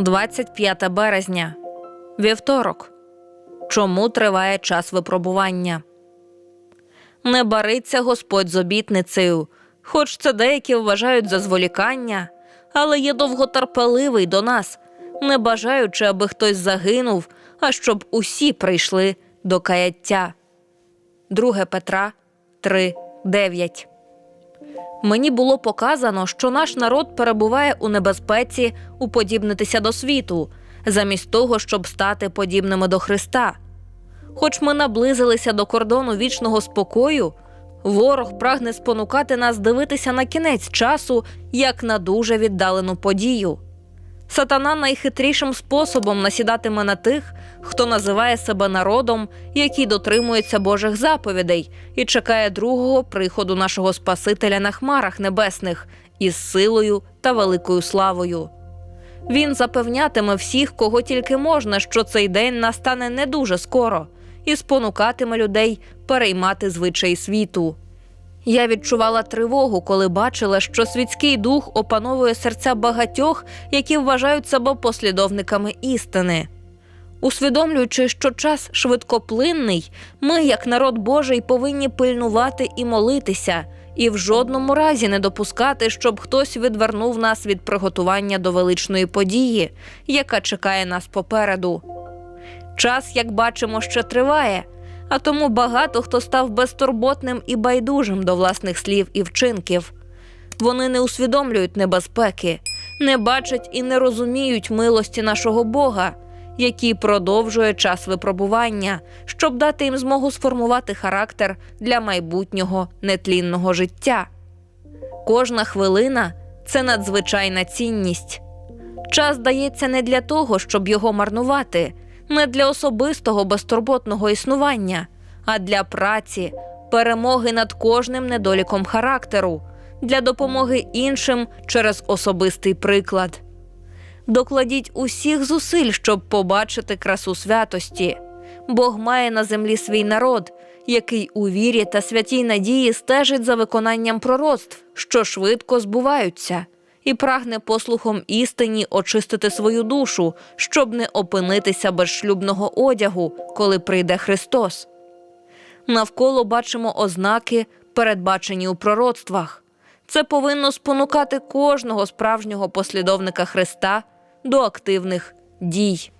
25 березня. Вівторок. Чому триває час випробування? Не бариться Господь з обітницею, хоч це деякі вважають за зволікання, але є довготерпеливий до нас, не бажаючи, аби хтось загинув, а щоб усі прийшли до каяття. 2 Петра 3, 9 Мені було показано, що наш народ перебуває у небезпеці уподібнитися до світу, замість того, щоб стати подібними до Христа. Хоч ми наблизилися до кордону вічного спокою, ворог прагне спонукати нас дивитися на кінець часу як на дуже віддалену подію. Сатана найхитрішим способом насідатиме на тих, хто називає себе народом, який дотримується Божих заповідей і чекає другого приходу нашого Спасителя на хмарах небесних із силою та великою славою. Він запевнятиме всіх, кого тільки можна, що цей день настане не дуже скоро, і спонукатиме людей переймати звичаї світу. Я відчувала тривогу, коли бачила, що світський дух опановує серця багатьох, які вважають себе послідовниками істини. Усвідомлюючи, що час швидкоплинний, ми, як народ Божий, повинні пильнувати і молитися, і в жодному разі не допускати, щоб хтось відвернув нас від приготування до величної події, яка чекає нас попереду. Час, як бачимо, ще триває, а тому багато хто став безтурботним і байдужим до власних слів і вчинків. Вони не усвідомлюють небезпеки, не бачать і не розуміють милості нашого Бога, який продовжує час випробування, щоб дати їм змогу сформувати характер для майбутнього нетлінного життя. Кожна хвилина це надзвичайна цінність. Час дається не для того, щоб його марнувати, не для особистого безтурботного існування, а для праці, перемоги над кожним недоліком характеру, для допомоги іншим через особистий приклад. Докладіть усіх зусиль, щоб побачити красу святості. Бог має на землі свій народ, який у вірі та святій надії стежить за виконанням пророцтв, що швидко збуваються, і прагне послухом істині очистити свою душу, щоб не опинитися без шлюбного одягу, коли прийде Христос. Навколо бачимо ознаки, передбачені у пророцтвах. Це повинно спонукати кожного справжнього послідовника Христа до активних дій.